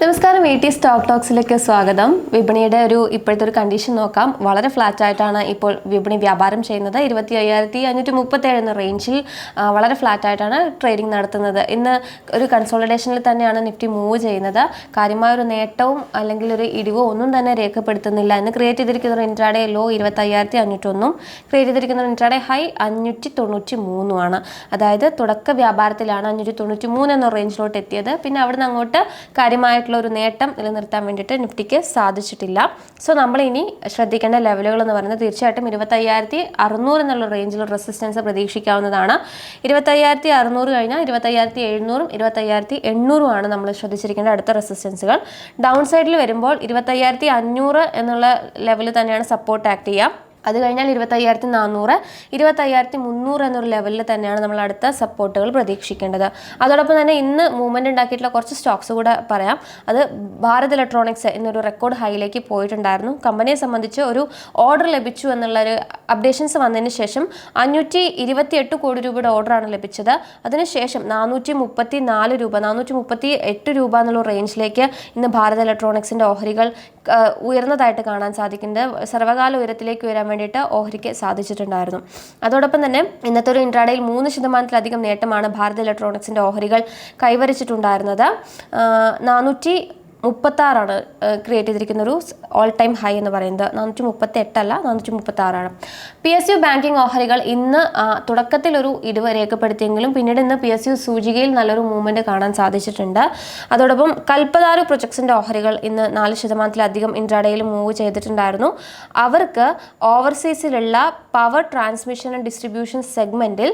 നമസ്കാരം A T stock ടോക്സിലേക്ക് സ്വാഗതം. വിപണിയുടെ ഒരു ഇപ്പോഴത്തെ ഒരു കണ്ടീഷൻ നോക്കാം. വളരെ ഫ്ലാറ്റ് ആയിട്ടാണ് ഇപ്പോൾ വിപണി വ്യാപാരം ചെയ്യുന്നത്. ഇരുപത്തി അയ്യായിരത്തി അഞ്ഞൂറ്റി മുപ്പത്തേഴ് എന്ന റേഞ്ചിൽ വളരെ ഫ്ലാറ്റ് ആയിട്ടാണ് ട്രേഡിംഗ് നടത്തുന്നത്. ഇന്ന് ഒരു കൺസോളിഡേഷനിൽ തന്നെയാണ് നിഫ്റ്റി മൂവ് ചെയ്യുന്നത്. കാര്യമായ ഒരു നേട്ടവും അല്ലെങ്കിൽ ഒരു ഇടിവോ ഒന്നും തന്നെ രേഖപ്പെടുത്തുന്നില്ല. ഇന്ന് ക്രിയേറ്റ് ചെയ്തിരിക്കുന്ന ഒരു ഇൻട്രാഡേ ലോ ഇരുപത്തി അയ്യായിരത്തി അഞ്ഞൂറ്റൊന്നും ക്രിയേറ്റ് ചെയ്തിരിക്കുന്ന ഇൻട്രാഡേ ഹൈ അഞ്ഞൂറ്റി തൊണ്ണൂറ്റി മൂന്നുമാണ് അതായത് തുടക്ക വ്യാപാരത്തിലാണ് അഞ്ഞൂറ്റി തൊണ്ണൂറ്റി മൂന്ന് എന്ന റേഞ്ചിലോട്ട് എത്തിയത്. പിന്നെ അവിടുന്ന് അങ്ങോട്ട് കാര്യമായിട്ടുള്ള ഒരു നേട്ടം നിലനിർത്താൻ വേണ്ടിയിട്ട് നിഫ്റ്റിക്ക് സാധിച്ചിട്ടില്ല. സോ നമ്മൾ ഇനി ശ്രദ്ധിക്കേണ്ട ലെവലുകൾ എന്ന് പറയുന്നത് തീർച്ചയായിട്ടും ഇരുപത്തയ്യായിരത്തി അറുന്നൂറ് എന്നുള്ള റേഞ്ചിൽ റെസിസ്റ്റൻസ് പ്രതീക്ഷിക്കാവുന്നതാണ്. ഇരുപത്തയ്യായിരത്തി അറുന്നൂറ് കഴിഞ്ഞാൽ ഇരുപത്തയ്യായിരത്തി എഴുന്നൂറും ഇരുപത്തയ്യായിരത്തി എണ്ണൂറുമാണ് നമ്മൾ ശ്രദ്ധിച്ചിരിക്കേണ്ട അടുത്ത റെസിസ്റ്റൻസുകൾ ഡൗൺ സൈഡിൽ വരുമ്പോൾ ഇരുപത്തയ്യായിരത്തി അഞ്ഞൂറ് എന്നുള്ള ലെവലിൽ തന്നെയാണ് സപ്പോർട്ട് ആക്ട് ചെയ്യുക. അത് കഴിഞ്ഞാൽ ഇരുപത്തയ്യായിരത്തി നാനൂറ് ഇരുപത്തയ്യായിരത്തി മുന്നൂറ് എന്നൊരു ലെവലിൽ തന്നെയാണ് നമ്മൾ അടുത്ത സപ്പോർട്ടുകൾ പ്രതീക്ഷിക്കേണ്ടത്. അതോടൊപ്പം തന്നെ ഇന്ന് മൂവ്മെന്റ് ഉണ്ടാക്കിയിട്ടുള്ള കുറച്ച് സ്റ്റോക്സ് കൂടെ പറയാം. അത് ഭാരത് ഇലക്ട്രോണിക്സ് എന്നൊരു റെക്കോർഡ് ഹൈയിലേക്ക് പോയിട്ടുണ്ടായിരുന്നു. കമ്പനിയെ സംബന്ധിച്ച് ഒരു ഓർഡർ ലഭിച്ചു എന്നുള്ളൊരു അപ്ഡേഷൻസ് വന്നതിന് ശേഷം അഞ്ഞൂറ്റി ഇരുപത്തിയെട്ട് കോടി രൂപയുടെ ഓർഡറാണ് ലഭിച്ചത്. അതിനുശേഷം നാനൂറ്റി മുപ്പത്തി നാല് രൂപ നാനൂറ്റി മുപ്പത്തി എട്ട് രൂപ എന്നുള്ള റേഞ്ചിലേക്ക് ഇന്ന് ഭാരത് ഇലക്ട്രോണിക്സിന്റെ ഓഹരികൾ ഉയർന്നതായിട്ട് കാണാൻ സാധിക്കുന്നത് സർവകാല ഉയരത്തിലേക്ക് ഉയരാൻ വേണ്ടിയിട്ട് ഓഹരിക്ക് സാധിച്ചിട്ടുണ്ടായിരുന്നു. അതോടൊപ്പം തന്നെ ഇന്നത്തെ ഒരു ഇൻട്രാഡയിൽ മൂന്ന് ശതമാനത്തിലധികം നേട്ടമാണ് ഭാരത് ഇലക്ട്രോണിക്സിന്റെ ഓഹരികൾ കൈവരിച്ചിട്ടുണ്ടായിരുന്നത്. നാനൂറ്റി മുപ്പത്താറാണ് ക്രിയേറ്റ് ചെയ്തിരിക്കുന്ന ഒരു ഓൾ ടൈം ഹൈ എന്ന് പറയുന്നത്. നാനൂറ്റി മുപ്പത്തി എട്ടല്ല നാനൂറ്റി മുപ്പത്തി ആറാണ് പി എസ് യു ബാങ്കിങ് ഓഹരികൾ ഇന്ന് തുടക്കത്തിൽ ഒരു ഇടിവ് രേഖപ്പെടുത്തിയെങ്കിലും പിന്നീട് ഇന്ന് പി എസ് യു സൂചികയിൽ നല്ലൊരു മൂവ്മെന്റ് കാണാൻ സാധിച്ചിട്ടുണ്ട്. അതോടൊപ്പം കൽപ്പതാരു പ്രൊജക്ട്സിന്റെ ഓഹരികൾ ഇന്ന് നാല് ശതമാനത്തിലധികം ഇൻട്രാഡേയിൽ മൂവ് ചെയ്തിട്ടുണ്ടായിരുന്നു. അവർക്ക് ഓവർസീസിലുള്ള പവർ ട്രാൻസ്മിഷൻ ആൻഡ് ഡിസ്ട്രിബ്യൂഷൻ സെഗ്മെന്റിൽ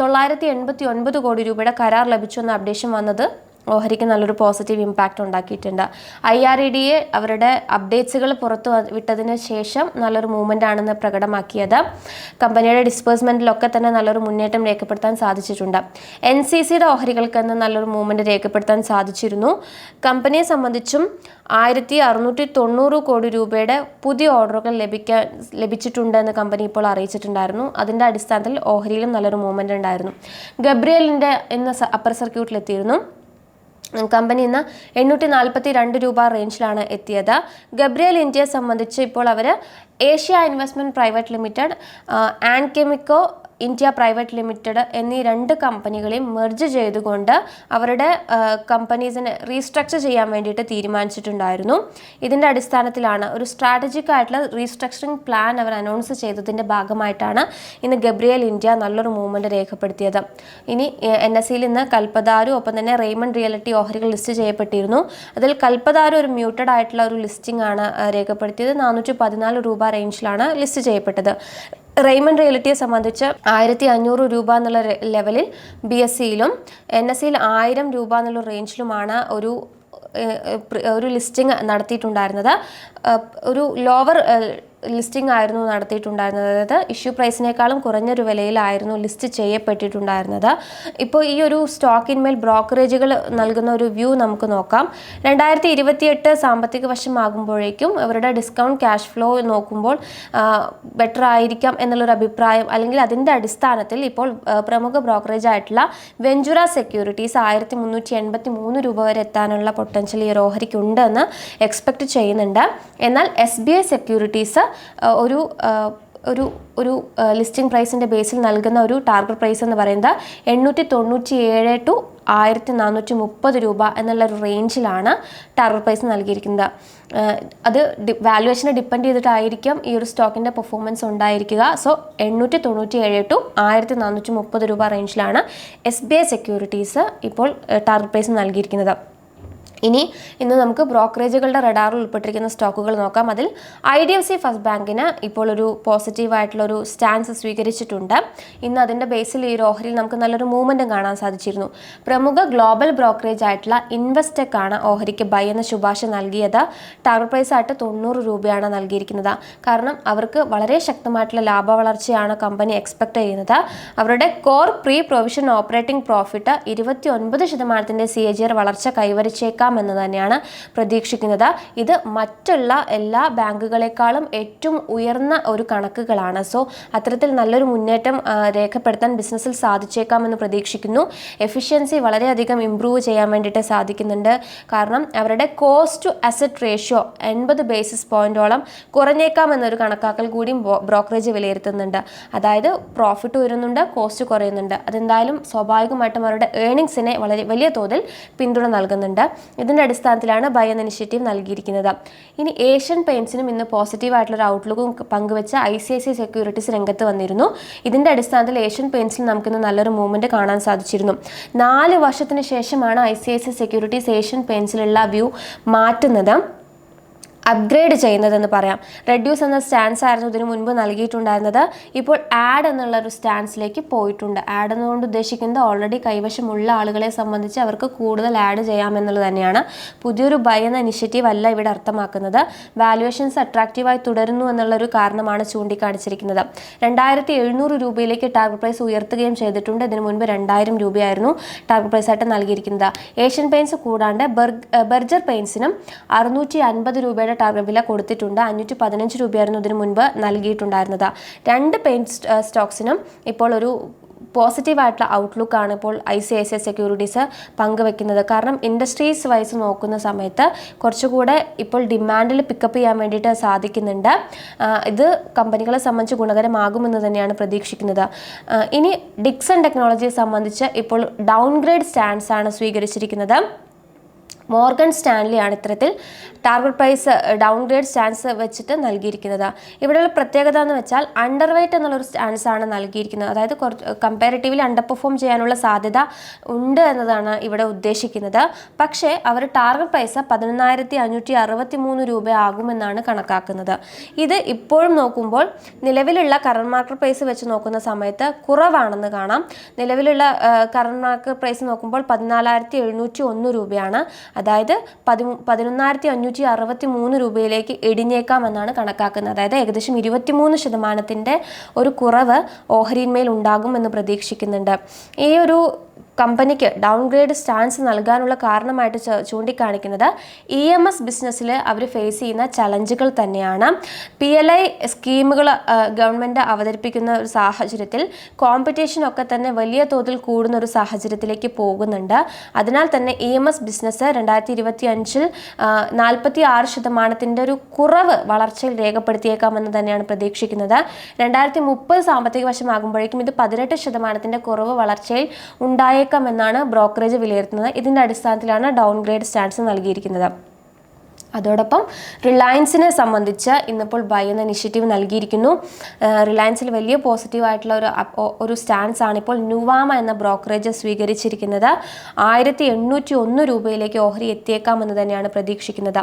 തൊള്ളായിരത്തി എൺപത്തി ഒൻപത് കോടി രൂപയുടെ കരാർ ലഭിച്ചു എന്ന അപ്ഡേഷൻ വന്നത് ഓഹരിക്ക് നല്ലൊരു പോസിറ്റീവ് ഇമ്പാക്റ്റ് ഉണ്ടാക്കിയിട്ടുണ്ട്. I R E D A അവരുടെ അപ്ഡേറ്റ്സുകൾ പുറത്തു വിട്ടതിന് ശേഷം നല്ലൊരു മൂവ്മെന്റ് ആണെന്ന് പ്രകടമാക്കിയത്. കമ്പനിയുടെ ഡിസ്പേഴ്സ്മെന്റിലൊക്കെ തന്നെ നല്ലൊരു മുന്നേറ്റം രേഖപ്പെടുത്താൻ സാധിച്ചിട്ടുണ്ട്. എൻ സി സിയുടെ ഓഹരികൾക്ക് ഇന്ന് നല്ലൊരു മൂവ്മെന്റ് രേഖപ്പെടുത്താൻ സാധിച്ചിരുന്നു. കമ്പനിയെ സംബന്ധിച്ചും ആയിരത്തി അറുന്നൂറ്റി തൊണ്ണൂറ് കോടി രൂപയുടെ പുതിയ ഓർഡറുകൾ ലഭിക്കാൻ ലഭിച്ചിട്ടുണ്ട് എന്ന് കമ്പനി ഇപ്പോൾ അറിയിച്ചിട്ടുണ്ടായിരുന്നു. അതിന്റെ അടിസ്ഥാനത്തിൽ ഓഹരിയിലും നല്ലൊരു മൂവ്മെന്റ് ഉണ്ടായിരുന്നു. ഗബ്രിയലിന്റെ ഇന്ന് അപ്പർ സർക്യൂട്ടിലെത്തിയിരുന്നു കമ്പനി ഇന്ന് എണ്ണൂറ്റി നാൽപ്പത്തി രണ്ട് രൂപ റേഞ്ചിലാണ് എത്തിയത്. ഗബ്രിയൽ ഇന്ത്യയെ സംബന്ധിച്ച് ഇപ്പോൾ അവർ Asia investment private limited and Chemico India private limited എന്നീ രണ്ട് കമ്പനികളെയും മെർജ് ചെയ്തുകൊണ്ട് അവരുടെ കമ്പനീസിനെ റീസ്ട്രക്ചർ ചെയ്യാൻ വേണ്ടിയിട്ട് തീരുമാനിച്ചിട്ടുണ്ടായിരുന്നു. ഇതിന്റെ അടിസ്ഥാനത്തിലാണ് ഒരു സ്ട്രാറ്റജിക് ആയിട്ടുള്ള റീസ്ട്രക്ചറിങ് പ്ലാൻ അവർ അനൗൺസ് ചെയ്തതിന്റെ ഭാഗമായിട്ടാണ് ഇന്ന് ഗബ്രിയൽ ഇന്ത്യ നല്ലൊരു മൂവ്മെന്റ് രേഖപ്പെടുത്തിയത്. ഇനി എൻ എസ് സിയിൽ ഇന്ന് കൽപ്പതാരു ഒപ്പം തന്നെ റെയ്മണ്ട് റിയലിറ്റി ഓഹരികൾ ലിസ്റ്റ് ചെയ്യപ്പെട്ടിരുന്നു. അതിൽ കൽപ്പതാരു ഒരു മ്യൂട്ടഡ് ആയിട്ടുള്ള ഒരു ലിസ്റ്റിംഗ് ആണ് രേഖപ്പെടുത്തിയത്. നാനൂറ്റി പതിനാല് രൂപ റേഞ്ചിലാണ് ലിസ്റ്റ് ചെയ്യപ്പെട്ടത്. റെയ്മണ്ട് റിയലിറ്റിയെ സംബന്ധിച്ച് ആയിരത്തി അഞ്ഞൂറ് രൂപ എന്നുള്ള ലെവലിൽ ബി എസ് സിയിലും എൻ എസ് സിയിൽ ആയിരം രൂപ എന്നുള്ള റേഞ്ചിലുമാണ് ഒരു ഒരു ലിസ്റ്റിംഗ് നടത്തിയിട്ടുണ്ടായിരുന്നത്. ഒരു ലോവർ ലിസ്റ്റിംഗ് ആയിരുന്നു നടത്തിയിട്ടുണ്ടായിരുന്നത്. അതായത് ഇഷ്യൂ പ്രൈസിനേക്കാളും കുറഞ്ഞൊരു വിലയിലായിരുന്നു ലിസ്റ്റ് ചെയ്യപ്പെട്ടിട്ടുണ്ടായിരുന്നത്. ഇപ്പോൾ ഈ ഒരു സ്റ്റോക്കിന്മേൽ ബ്രോക്കറേജുകൾ നൽകുന്ന ഒരു വ്യൂ നമുക്ക് നോക്കാം. രണ്ടായിരത്തി ഇരുപത്തിയെട്ട് സാമ്പത്തിക വർഷമാകുമ്പോഴേക്കും ഇവരുടെ ഡിസ്കൗണ്ട് ക്യാഷ് ഫ്ലോ നോക്കുമ്പോൾ ബെറ്റർ ആയിരിക്കാം എന്നുള്ളൊരു അഭിപ്രായം അല്ലെങ്കിൽ അതിന്റെ അടിസ്ഥാനത്തിൽ ഇപ്പോൾ പ്രമുഖ ബ്രോക്കറേജ് ആയിട്ടുള്ള വെഞ്ചുറ സെക്യൂരിറ്റീസ് ആയിരത്തി മുന്നൂറ്റി എൺപത്തി മൂന്ന് രൂപ വരെ എത്താനുള്ള പൊട്ടൻഷ്യൽ ഈ ഓഹരിക്ക് ഉണ്ടെന്ന് എക്സ്പെക്ട് ചെയ്യുന്നുണ്ട്. എന്നാൽ എസ് ബി ഐ സെക്യൂരിറ്റീസ് ഒരു ഒരു ഒരു ലിസ്റ്റിംഗ് പ്രൈസിന്റെ ബേസിൽ നൽകുന്ന ഒരു ടാർഗറ്റ് പ്രൈസ് എന്ന് പറയുന്നത് എണ്ണൂറ്റി തൊണ്ണൂറ്റി ഏഴ് ടു ആയിരത്തി നാനൂറ്റി മുപ്പത് രൂപ എന്നുള്ള ഒരു റേഞ്ചിലാണ് ടാർഗറ്റ് പ്രൈസ് നൽകിയിരിക്കുന്നത്. അത് വാല്യുവേഷനെ ഡിപ്പെൻഡ് ചെയ്തിട്ടായിരിക്കും ഈ ഒരു സ്റ്റോക്കിന്റെ പെർഫോമൻസ് ഉണ്ടായിരിക്കുക. സോ എണ്ണൂറ്റി തൊണ്ണൂറ്റി ഏഴ് ടു ആയിരത്തി നാനൂറ്റി മുപ്പത് രൂപ റേഞ്ചിലാണ് എസ് ബി ഐ സെക്യൂരിറ്റീസ് ഇപ്പോൾ ടാർഗറ്റ് പ്രൈസ് നൽകിയിരിക്കുന്നത്. ഇനി ഇന്ന് നമുക്ക് ബ്രോക്കറേജുകളുടെ റഡാറിൽ ഉൾപ്പെട്ടിരിക്കുന്ന സ്റ്റോക്കുകൾ നോക്കാം. അതിൽ I D F C first ബാങ്കിന് ഇപ്പോൾ ഒരു പോസിറ്റീവായിട്ടുള്ള ഒരു സ്റ്റാൻസ് സ്വീകരിച്ചിട്ടുണ്ട്. ഇന്ന് അതിന്റെ ബേസിൽ ഈ ഓഹരിയിൽ നമുക്ക് നല്ലൊരു മൂവ്മെന്റും കാണാൻ സാധിച്ചിരുന്നു. പ്രമുഖ ഗ്ലോബൽ ബ്രോക്കറേജ് ആയിട്ടുള്ള ഇൻവെസ്റ്റെക് ആണ് ഓഹരിക്ക് ബൈ എന്ന ശുപാർശ നൽകിയത്. ടാർഗറ്റ് പ്രൈസ് ആയിട്ട് തൊണ്ണൂറ് രൂപയാണ് നൽകിയിരിക്കുന്നത്. കാരണം അവർക്ക് വളരെ ശക്തമായിട്ടുള്ള ലാഭ വളർച്ചയാണ് കമ്പനി എക്സ്പെക്ട് ചെയ്യുന്നത്. അവരുടെ core pre provision operating profit ഇരുപത്തി ഒൻപത് ശതമാനത്തിന്റെ സി എ ജി ആർ വളർച്ച കൈവരിച്ചേക്കാം. എത്തിയേക്കാമെന്ന് തന്നെയാണ് പ്രതീക്ഷിക്കുന്നത്. ഇത് മറ്റുള്ള എല്ലാ ബാങ്കുകളെക്കാളും ഏറ്റവും ഉയർന്ന ഒരു കണക്കുകളാണ്. സോ അത്തരത്തിൽ നല്ലൊരു മുന്നേറ്റം രേഖപ്പെടുത്താൻ ബിസിനസ്സിൽ സാധിച്ചേക്കാമെന്ന് പ്രതീക്ഷിക്കുന്നു. എഫിഷ്യൻസി വളരെയധികം ഇമ്പ്രൂവ് ചെയ്യാൻ വേണ്ടിയിട്ട് സാധിക്കുന്നുണ്ട്. കാരണം അവരുടെ കോസ്റ്റ് ടു അസറ്റ് റേഷ്യോ എൺപത് ബേസിസ് പോയിന്റോളം കുറഞ്ഞേക്കാമെന്നൊരു കണക്കാക്കൽ കൂടിയും ബ്രോക്കറേജ് വിലയിരുത്തുന്നുണ്ട്. അതായത് പ്രോഫിറ്റ് ഉയരുന്നുണ്ട് കോസ്റ്റ് കുറയുന്നുണ്ട്. അതെന്തായാലും സ്വാഭാവികമായിട്ടും അവരുടെ ഏണിങ്സിനെ വളരെ വലിയ തോതിൽ പിന്തുണ നൽകുന്നുണ്ട്. ഇതിന്റെ അടിസ്ഥാനത്തിലാണ് ബൈ എന്ന ഇനിഷ്യേറ്റീവ് നൽകിയിരിക്കുന്നത്. ഇനി ഏഷ്യൻ പെയിൻസിനും ഇന്ന് പോസിറ്റീവ് ഒരു ഔട്ട്ലുക്കും പങ്കുവെച്ച I C I C securities രംഗത്ത് വന്നിരുന്നു. ഇതിന്റെ അടിസ്ഥാനത്തിൽ ഏഷ്യൻ പെയിൻസിൽ നമുക്കിന്ന് നല്ലൊരു മൂവ്മെന്റ് കാണാൻ സാധിച്ചിരുന്നു. നാല് വർഷത്തിന് ശേഷമാണ് I C I C securities Asian പെയിൻസിലുള്ള view മാറ്റുന്നത്. അപ്ഗ്രേഡ് ചെയ്യുന്നതെന്ന് പറയാം. റെഡ്യൂസ് എന്ന സ്റ്റാൻസ് ആയിരുന്നു ഇതിനു മുൻപ് നൽകിയിട്ടുണ്ടായിരുന്നത്. ഇപ്പോൾ ആഡ് എന്നുള്ള ഒരു സ്റ്റാൻസിലേക്ക് പോയിട്ടുണ്ട്. ആഡ് എന്നുകൊണ്ട് ഉദ്ദേശിക്കുന്നത് ഓൾറെഡി കൈവശമുള്ള ആളുകളെ സംബന്ധിച്ച് അവർക്ക് കൂടുതൽ ആഡ് ചെയ്യാമെന്നുള്ളത് തന്നെയാണ്. പുതിയൊരു ബൈ എന്ന ഇനിഷ്യേറ്റീവ് അല്ല ഇവിടെ അർത്ഥമാക്കുന്നത്. വാല്യുവേഷൻസ് അട്രാക്റ്റീവായി തുടരുന്നു എന്നുള്ളൊരു കാരണമാണ് ചൂണ്ടിക്കാണിച്ചിരിക്കുന്നത്. രണ്ടായിരത്തി എഴുന്നൂറ് രൂപയിലേക്ക് ടാർഗറ്റ് പ്രൈസ് ഉയർത്തുകയും ചെയ്തിട്ടുണ്ട്. ഇതിനു മുൻപ് രണ്ടായിരം രൂപയായിരുന്നു ടാർഗറ്റ് പ്രൈസ് ആയിട്ട് നൽകിയിരിക്കുന്നത്. ഏഷ്യൻ പെയിൻസ് കൂടാണ്ട് ബർജർ പെയിൻസിനും അറുന്നൂറ്റി അൻപത് രൂപയുടെ ടാർഗറ്റ് വില കൊടുത്തിട്ടുണ്ട്. അഞ്ഞൂറ്റി പതിനഞ്ച് രൂപയായിരുന്നു ഇതിനു മുൻപ് നൽകിയിട്ടുണ്ടായിരുന്നത്. രണ്ട് പെയിന്റ് സ്റ്റോക്സിനും ഇപ്പോൾ ഒരു പോസിറ്റീവായിട്ടുള്ള ഔട്ട്ലുക്കാണ് ഇപ്പോൾ I C I C I securities പങ്കുവെക്കുന്നത്. കാരണം ഇൻഡസ്ട്രീസ് വൈസ് നോക്കുന്ന സമയത്ത് കുറച്ചുകൂടെ ഇപ്പോൾ ഡിമാൻഡിൽ പിക്കപ്പ് ചെയ്യാൻ വേണ്ടിയിട്ട് സാധിക്കുന്നുണ്ട്. ഇത് കമ്പനികളെ സംബന്ധിച്ച് ഗുണകരമാകുമെന്ന് തന്നെയാണ് പ്രതീക്ഷിക്കുന്നത്. ഇനി ഡിക്സൺ ടെക്നോളജിയെ സംബന്ധിച്ച് ഇപ്പോൾ ഡൗൺഗ്രേഡ് സ്റ്റാൻഡ്സ് ആണ് സ്വീകരിച്ചിരിക്കുന്നത്. മോർഗൻ സ്റ്റാൻലിയാണ് ഇത്തരത്തിൽ target price downgrade stance വെച്ചിട്ട് നൽകിയിരിക്കുന്നത്. ഇവിടെയുള്ള പ്രത്യേകത എന്ന് വെച്ചാൽ അണ്ടർ വെയ്റ്റ് എന്നുള്ളൊരു സ്റ്റാൻസ് ആണ് നൽകിയിരിക്കുന്നത്. അതായത് കുറച്ച് കമ്പാരിറ്റീവ്ലി അണ്ടർ പെർഫോം ചെയ്യാനുള്ള സാധ്യത ഉണ്ട് എന്നതാണ് ഇവിടെ ഉദ്ദേശിക്കുന്നത്. പക്ഷേ അവർ ടാർഗറ്റ് പ്രൈസ് പതിനൊന്നായിരത്തി അഞ്ഞൂറ്റി അറുപത്തി മൂന്ന് രൂപയാകുമെന്നാണ് കണക്കാക്കുന്നത്. ഇത് ഇപ്പോഴും നോക്കുമ്പോൾ നിലവിലുള്ള കറണ്ട് മാർക്കറ്റ് പ്രൈസ് വെച്ച് നോക്കുന്ന സമയത്ത് കുറവാണെന്ന് കാണാം. നിലവിലുള്ള കറണ്ട് മാർക്കറ്റ് പ്രൈസ് നോക്കുമ്പോൾ പതിനാലായിരത്തി എഴുന്നൂറ്റി ഒന്ന് രൂപയാണ്. അതായത് പതി പതിനൊന്നായിരത്തി അഞ്ഞൂറ്റി അറുപത്തി മൂന്ന് രൂപയിലേക്ക് ഇടിഞ്ഞേക്കാമെന്നാണ് കണക്കാക്കുന്നത്. അതായത് ഏകദേശം ഇരുപത്തിമൂന്ന് ശതമാനത്തിന്റെ ഒരു കുറവ് ഓഹരിന്മേൽ ഉണ്ടാകുമെന്ന് പ്രതീക്ഷിക്കുന്നുണ്ട്. ഈ ഒരു കമ്പനിക്ക് ഡൗൺഗ്രേഡ് സ്റ്റാൻസ് നൽകാനുള്ള കാരണമായിട്ട് ചൂണ്ടിക്കാണിക്കുന്നത് ഇ എം എസ് ബിസിനസ്സിൽ അവർ ഫേസ് ചെയ്യുന്ന ചലഞ്ചുകൾ തന്നെയാണ്. പി എൽ ഐ സ്കീമുകൾ ഗവൺമെന്റ് അവതരിപ്പിക്കുന്ന ഒരു സാഹചര്യത്തിൽ കോമ്പറ്റീഷൻ ഒക്കെ തന്നെ വലിയ തോതിൽ കൂടുന്ന ഒരു സാഹചര്യത്തിലേക്ക് പോകുന്നുണ്ട്. അതിനാൽ തന്നെ ഇ എം എസ് ബിസിനസ് രണ്ടായിരത്തി ഇരുപത്തി അഞ്ചിൽ നാൽപ്പത്തി ആറ് ശതമാനത്തിന്റെ ഒരു കുറവ് വളർച്ചയിൽ രേഖപ്പെടുത്തിയേക്കാമെന്ന് തന്നെയാണ് പ്രതീക്ഷിക്കുന്നത്. രണ്ടായിരത്തി മുപ്പത് സാമ്പത്തിക വർഷമാകുമ്പോഴേക്കും ഇത് പതിനെട്ട് ശതമാനത്തിന്റെ കുറവ് വളർച്ചയിൽ ഉണ്ടായേക്കാമെന്നാണ് ബ്രോക്കറേജ് വിലയിരുത്തുന്നത്. ഇതിന്റെ അടിസ്ഥാനത്തിലാണ് ഡൗൺ ഗ്രേഡ് സ്റ്റാൻസ് നൽകിയിരിക്കുന്നത്. അതോടൊപ്പം റിലയൻസിനെ സംബന്ധിച്ച് ഇന്നിപ്പോൾ ബൈ എന്ന ഇനിഷ്യേറ്റീവ് നൽകിയിരിക്കുന്നു. റിലയൻസിൽ വലിയ പോസിറ്റീവ് ആയിട്ടുള്ള ഒരു ഒരു സ്റ്റാൻസ് ആണ് ഇപ്പോൾ നുവാമ എന്ന ബ്രോക്കറേജ് സ്വീകരിച്ചിരിക്കുന്നത്. ആയിരത്തി എണ്ണൂറ്റി ഒന്ന് രൂപയിലേക്ക് ഓഹരി എത്തിയേക്കാമെന്ന് തന്നെയാണ് പ്രതീക്ഷിക്കുന്നത്.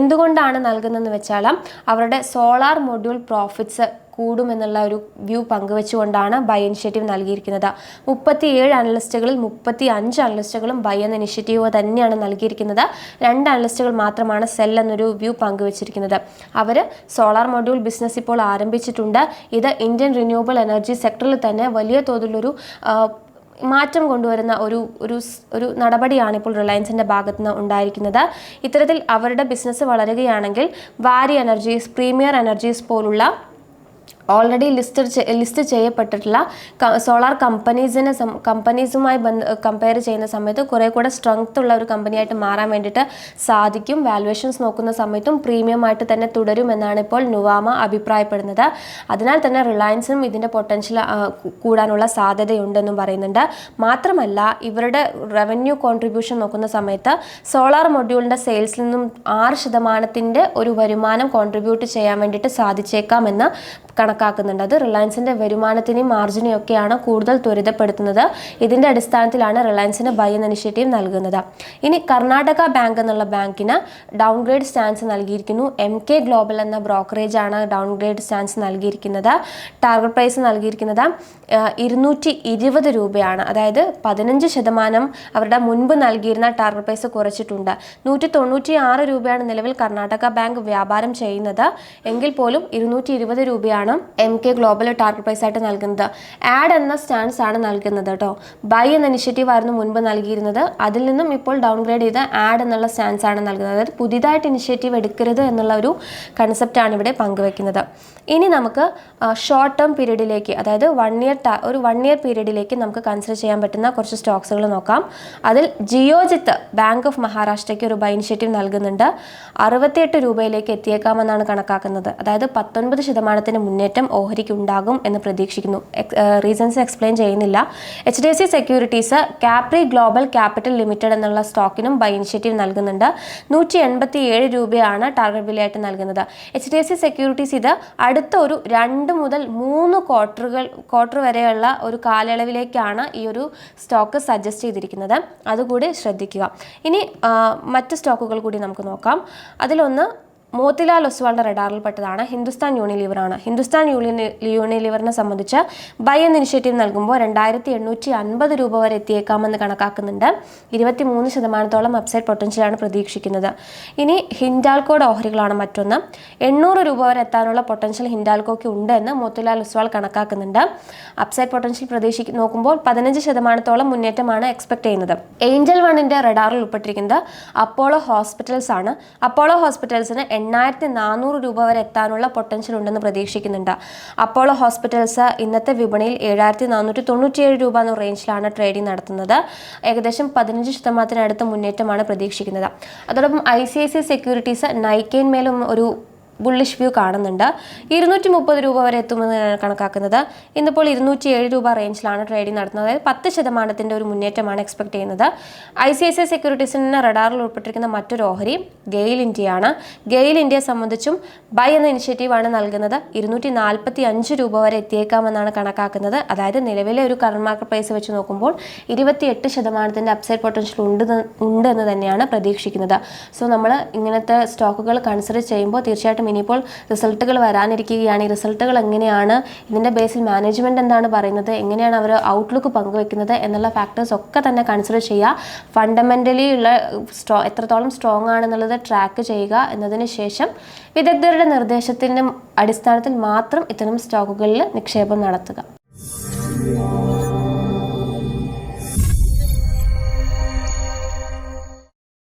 എന്തുകൊണ്ടാണ് നൽകുന്നതെന്ന് വെച്ചാൽ അവരുടെ സോളാർ മൊഡ്യൂൾ പ്രോഫിറ്റ്സ് കൂടുമെന്നുള്ള ഒരു വ്യൂ പങ്കുവെച്ചുകൊണ്ടാണ് ബൈ ഇനിഷ്യേറ്റീവ് നൽകിയിരിക്കുന്നത്. മുപ്പത്തിയേഴ് അനലിസ്റ്റുകളിൽ മുപ്പത്തി അഞ്ച് അനലിസ്റ്റുകളും ബൈ എന്ന ഇനിഷ്യേറ്റീവ് തന്നെയാണ് നൽകിയിരിക്കുന്നത്. രണ്ട് അനലിസ്റ്റുകൾ മാത്രമാണ് സെൽ എന്നൊരു വ്യൂ പങ്കുവച്ചിരിക്കുന്നത്. അവർ സോളാർ മൊഡ്യൂൾ ബിസിനസ് ഇപ്പോൾ ആരംഭിച്ചിട്ടുണ്ട്. ഇത് ഇന്ത്യൻ റിന്യൂവബിൾ എനർജി സെക്ടറിൽ തന്നെ വലിയ തോതിലൊരു മാറ്റം കൊണ്ടുവരുന്ന ഒരു ഒരു ഒരു നടപടിയാണ് ഇപ്പോൾ റിലയൻസിന്റെ ഭാഗത്തു നിന്ന് ഉണ്ടായിരിക്കുന്നത്. ഇത്തരത്തിൽ അവരുടെ ബിസിനസ് വളരുകയാണെങ്കിൽ വാരി എനർജീസ് പ്രീമിയർ എനർജീസ് പോലുള്ള ഓൾറെഡി ലിസ്റ്റ് ലിസ്റ്റ് ചെയ്യപ്പെട്ടിട്ടുള്ള സോളാർ കമ്പനീസിനെ കമ്പനീസുമായി ബന്ധ കമ്പയർ ചെയ്യുന്ന സമയത്ത് കുറേ കൂടെ സ്ട്രെങ്ത് ഉള്ള ഒരു കമ്പനിയായിട്ട് മാറാൻ വേണ്ടിയിട്ട് സാധിക്കും. വാലുവേഷൻസ് നോക്കുന്ന സമയത്തും പ്രീമിയം ആയിട്ട് തന്നെ തുടരുമെന്നാണ് ഇപ്പോൾ നുവാമ അഭിപ്രായപ്പെടുന്നത്. അതിനാൽ തന്നെ റിലയൻസും ഇതിന്റെ പൊട്ടൻഷ്യൽ കൂടാനുള്ള സാധ്യതയുണ്ടെന്നും പറയുന്നുണ്ട്. മാത്രമല്ല ഇവരുടെ റവന്യൂ കോൺട്രിബ്യൂഷൻ നോക്കുന്ന സമയത്ത് സോളാർ മൊഡ്യൂളിന്റെ സെയിൽസിൽ നിന്നും ആറ് ശതമാനത്തിന്റെ ഒരു വരുമാനം കോൺട്രിബ്യൂട്ട് ചെയ്യാൻ വേണ്ടിയിട്ട് സാധിച്ചേക്കാമെന്ന് കണക്കാക്കുന്നുണ്ട്. അത് റിലയൻസിന്റെ വരുമാനത്തിനെയും മാർജിനെയും ഒക്കെയാണ് കൂടുതൽ ത്വരിതപ്പെടുത്തുന്നത്. ഇതിന്റെ അടിസ്ഥാനത്തിലാണ് റിലയൻസിന് ബൈ എന്ന ഇനിഷ്യേറ്റീവ് നൽകുന്നത്. ഇനി കർണാടക ബാങ്ക് എന്നുള്ള ബാങ്കിന് ഡൗൺഗ്രേഡ് സ്റ്റാൻസ് നൽകിയിരിക്കുന്നു. എം കെ ഗ്ലോബൽ എന്ന ബ്രോക്കറേജ് ആണ് ഡൗൺഗ്രേഡ് സ്റ്റാൻസ് നൽകിയിരിക്കുന്നത്. ടാർഗറ്റ് പ്രൈസ് നൽകിയിരിക്കുന്നത് ഇരുന്നൂറ്റി ഇരുപത് രൂപയാണ്. അതായത് പതിനഞ്ച് ശതമാനം അവരുടെ മുൻപ് നൽകിയിരുന്ന ടാർഗറ്റ് പ്രൈസ് കുറച്ചിട്ടുണ്ട്. നൂറ്റി തൊണ്ണൂറ്റി ആറ് രൂപയാണ് നിലവിൽ കർണാടക ബാങ്ക് വ്യാപാരം ചെയ്യുന്നത്. എങ്കിൽ പോലും ഇരുന്നൂറ്റി ഇരുപത് രൂപയാണ് ആണ് M K global target price ആയിട്ട് നൽകുന്നത്. ആഡ് എന്ന സ്റ്റാൻസ് ആണ് നൽകുന്നത് കേട്ടോ ബൈ എന്ന ഇനിഷ്യേറ്റീവ് ആയിരുന്നു മുൻപ് നൽകിയിരുന്നത്. അതിൽ നിന്നും ഇപ്പോൾ ഡൗൺഗ്രേഡ് ചെയ്ത് ആഡ് എന്നുള്ള സ്റ്റാൻസ് ആണ് നൽകുന്നത്. അതായത് പുതിയതായിട്ട് ഇനിഷ്യേറ്റീവ് എടുക്കരുത് എന്നുള്ള ഒരു കൺസെപ്റ്റാണ് ഇവിടെ പങ്കുവെക്കുന്നത്. ഇനി നമുക്ക് ഷോർട്ട് ടേം പീരീഡിലേക്ക് അതായത് വൺ ഇയർ ഒരു വൺ ഇയർ പീരീഡിലേക്ക് നമുക്ക് കൺസിഡർ ചെയ്യാൻ പറ്റുന്ന കുറച്ച് സ്റ്റോക്സുകൾ നോക്കാം. അതിൽ ജിയോജിത്ത് ബാങ്ക് ഓഫ് മഹാരാഷ്ട്രയ്ക്ക് ഒരു ബൈ ഇനിഷ്യേറ്റീവ് നൽകുന്നുണ്ട്. അറുപത്തിയെട്ട് രൂപയിലേക്ക് എത്തിയേക്കാമെന്നാണ് കണക്കാക്കുന്നത്. അതായത് പത്തൊൻപത് ശതമാനത്തിന് മുന്നേറ്റം ഓഹരിക്ക് ഉണ്ടാകും എന്ന് പ്രതീക്ഷിക്കുന്നു. റീസൺസ് എക്സ്പ്ലെയിൻ ചെയ്യുന്നില്ല. H D F C securities Capri global capital limited എന്നുള്ള സ്റ്റോക്കിനും ബൈ ഇനിഷ്യേറ്റീവ് നൽകുന്നുണ്ട്. നൂറ്റി എൺപത്തി ഏഴ് രൂപയാണ് ടാർഗറ്റ് വിലയായിട്ട് നൽകുന്നത്. H D F C securities ഇത് അടുത്ത ഒരു രണ്ട് മുതൽ മൂന്ന് ക്വാർട്ടറുകൾ ക്വാർട്ടർ വരെയുള്ള ഒരു കാലയളവിലേക്കാണ് ഈ ഒരു സ്റ്റോക്ക് സജസ്റ്റ് ചെയ്തിരിക്കുന്നത്. അതുകൂടി ശ്രദ്ധിക്കുക. ഇനി മറ്റ് സ്റ്റോക്കുകൾ കൂടി നമുക്ക് നോക്കാം. അതിലൊന്ന് മോത്തിലാൽ ഒസ്വാളിന്റെ റഡാറിൽപ്പെട്ടതാണ് ഹിന്ദുസ്ഥാൻ യൂണിലിവറാണ്. ഹിന്ദുസ്ഥാൻ യൂണി യൂണിലിവറിനെ സംബന്ധിച്ച് ബൈ എന്ന ഇനിഷ്യേറ്റീവ് നൽകുമ്പോൾ രണ്ടായിരത്തി എണ്ണൂറ്റി അൻപത് രൂപ വരെ എത്തിയേക്കാമെന്ന് കണക്കാക്കുന്നുണ്ട്. ഇരുപത്തി മൂന്ന് ശതമാനത്തോളം അപ്സൈഡ് പൊട്ടൻഷ്യലാണ് പ്രതീക്ഷിക്കുന്നത്. ഇനി ഹിൻഡാൽക്കോയുടെ ഓഹരികളാണ് മറ്റൊന്ന്. എണ്ണൂറ് രൂപ വരെ എത്താനുള്ള പൊട്ടൻഷ്യൽ ഹിൻഡാൽക്കോയ്ക്ക് ഉണ്ട് എന്ന് മോത്തിലാൽ ഒസ്വാൾ കണക്കാക്കുന്നുണ്ട്. അപ്സൈഡ് പൊട്ടൻഷ്യൽ പ്രതീക്ഷിക്ക് നോക്കുമ്പോൾ പതിനഞ്ച് ശതമാനത്തോളം മുന്നേറ്റമാണ് എക്സ്പെക്ട് ചെയ്യുന്നത്. ഏഞ്ചൽ വണ്ണിന്റെ റഡാറിൽ ഉൾപ്പെട്ടിരിക്കുന്നത് അപ്പോളോ ഹോസ്പിറ്റൽസ് ആണ്. അപ്പോളോ ഹോസ്പിറ്റൽസിന് എണ്ണായിരത്തി നാനൂറ് രൂപ വരെ എത്താനുള്ള പൊട്ടൻഷ്യൽ ഉണ്ടെന്ന് പ്രതീക്ഷിക്കുന്നുണ്ട്. അപ്പോളോ ഹോസ്പിറ്റൽസ് ഇന്നത്തെ വിപണിയിൽ ഏഴായിരത്തി നാനൂറ്റി തൊണ്ണൂറ്റിയേഴ് രൂപ എന്ന റേഞ്ചിലാണ് ട്രേഡിംഗ് നടത്തുന്നത്. ഏകദേശം പതിനഞ്ച് ശതമാനത്തിനടുത്ത് മുന്നേറ്റമാണ് പ്രതീക്ഷിക്കുന്നത്. അതോടൊപ്പം I C I C securities നൈക്കയിന്മേലും ഒരു ബുള്ളിഷ് വ്യൂ കാണുന്നുണ്ട്. ഇരുന്നൂറ്റി മുപ്പത് രൂപ വരെ എത്തുമെന്നാണ് കണക്കാക്കുന്നത്. ഇന്നിപ്പോൾ ഇരുന്നൂറ്റി ഏഴ് രൂപ റേഞ്ചിലാണ് ട്രേഡിംഗ് നടത്തുന്നത്. അതായത് പത്ത് ശതമാനത്തിന്റെ ഒരു മുന്നേറ്റമാണ് എക്സ്പെക്ട് ചെയ്യുന്നത്. I C I C I സെക്യൂരിറ്റീസിന് റഡാറിൽ ഉൾപ്പെട്ടിരിക്കുന്ന മറ്റൊരു ഓഹരി ഗെയിൽ ഇന്ത്യയാണ്. ഗെയിൽ ഇന്ത്യയെ സംബന്ധിച്ചും ബൈ എന്ന ഇനിഷ്യേറ്റീവാണ് നൽകുന്നത്. ഇരുന്നൂറ്റി നാൽപ്പത്തി അഞ്ച് രൂപ വരെ എത്തിയേക്കാമെന്നാണ് കണക്കാക്കുന്നത്. അതായത് നിലവിലെ ഒരു കറണ്ട് മാർക്കറ്റ് പ്രൈസ് വെച്ച് നോക്കുമ്പോൾ ഇരുപത്തിയെട്ട് ശതമാനത്തിന്റെ അപ്സൈഡ് പൊട്ടൻഷ്യൽ ഉണ്ട് ഉണ്ട് എന്ന് തന്നെയാണ് പ്രതീക്ഷിക്കുന്നത്. സോ നമ്മൾ ഇങ്ങനത്തെ സ്റ്റോക്കുകൾ കൺസിഡർ ചെയ്യുമ്പോൾ തീർച്ചയായിട്ടും ഇനിയിപ്പോൾ റിസൾട്ടുകൾ വരാനിരിക്കുകയാണ്. ഈ റിസൾട്ടുകൾ എങ്ങനെയാണ്? ഇതിന്റെ ബേസിൽ മാനേജ്മെന്റ് എന്താണ് പറയുന്നത്? എങ്ങനെയാണ് അവർ ഔട്ട്ലുക്ക് പങ്കുവെക്കുന്നത്? എന്നുള്ള ഫാക്ടേഴ്സ് ഒക്കെ തന്നെ കൺസിഡർ ചെയ്യുക. ഫണ്ടമെന്റലി ഉള്ള സ്ട്രോ എത്രത്തോളം സ്ട്രോങ് ആണെന്നുള്ളത് ട്രാക്ക് ചെയ്യുക എന്നതിന് ശേഷം വിദഗ്ധരുടെ നിർദ്ദേശത്തിന്റെ അടിസ്ഥാനത്തിൽ മാത്രം ഇത്തരം സ്റ്റോക്കുകളിൽ നിക്ഷേപം നടത്തുക.